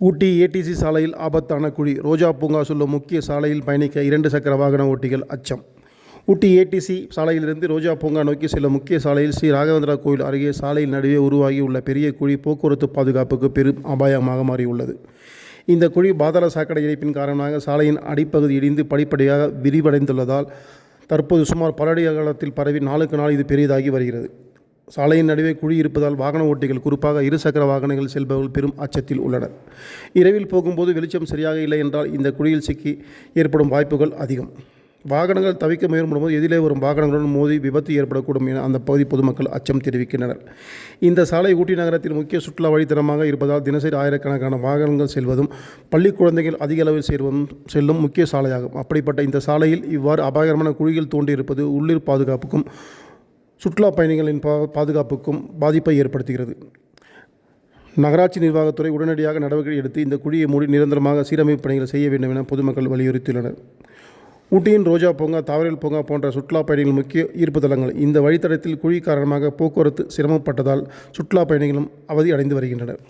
ஊட்டி ADC சாலையில் ஆபத்தான குழி. ரோஜா பூங்கா சொல்லும் முக்கிய சாலையில் பயணிக்க இரண்டு சக்கர வாகன ஓட்டிகள் அச்சம். ஊட்டி ஏடிசி சாலையிலிருந்து ரோஜா பூங்கா நோக்கி செல்லும் முக்கிய சாலையில் ஸ்ரீ ராகவேந்திரா கோயில் அருகே சாலையில் நடுவே உருவாகி உள்ள பெரிய குழி போக்குவரத்து பாதுகாப்புக்கு பெரும் அபாயமாக மாறியுள்ளது. இந்த குழி பாதாள சாக்கடை இணைப்பின் காரணமாக சாலையின் அடிப்பகுதி இடிந்து படிப்படியாக விரிவடைந்துள்ளதால் தற்போது சுமார் பல அடி அகலத்தில் பரவி நாளுக்கு நாள் இது பெரியதாகி வருகிறது. சாலையின் நடுவே குழி இருப்பதால் வாகன ஓட்டிகள் குறிப்பாக இருசக்கர வாகனங்கள் செல்பவர்கள் பெரும் அச்சத்தில் உள்ளனர். இரவில் போகும்போது வெளிச்சம் சரியாக இல்லை என்றால் இந்த குழியில் சிக்கி ஏற்படும் வாய்ப்புகள் அதிகம். வாகனங்கள் தவிக்க முயற்படும்போது எதிலே வரும் வாகனங்களுடன் மோதி விபத்து ஏற்படக்கூடும் என அந்த பகுதி பொதுமக்கள் அச்சம் தெரிவிக்கின்றனர். இந்த சாலை ஊட்டி நகரத்தில் முக்கிய சுற்றுலா வழித்தடமாக இருப்பதால் தினசரி ஆயிரக்கணக்கான வாகனங்கள் செல்வதும் பள்ளி குழந்தைகள் அதிக அளவில் சேர்வதும் செல்லும் முக்கிய சாலையாகும். அப்படிப்பட்ட இந்த சாலையில் இவ்வாறு அபாயகரமான குழிகள் தோண்டியிருப்பது உள்ளூர் பாதுகாப்புக்கும் சுற்றுலா பயணிகளின் பா பாதுகாப்புக்கும் பாதிப்பை ஏற்படுத்துகிறது. நகராட்சி நிர்வாகத்துறை உடனடியாக நடவடிக்கை எடுத்து இந்த குழியை மூடி நிரந்தரமாக சீரமைப்பு பணிகளை செய்ய வேண்டும் என பொதுமக்கள் வலியுறுத்தியுள்ளனர். ஊட்டியின் ரோஜா பூங்கா தாவரல் பூங்கா போன்ற சுற்றுலா பயணிகள் முக்கிய ஈர்ப்பு தலங்கள் இந்த வழித்தடத்தில் குழி காரணமாக போக்குவரத்து சிரமப்பட்டதால் சுற்றுலா பயணிகளும் அவதி அடைந்து வருகின்றனர்.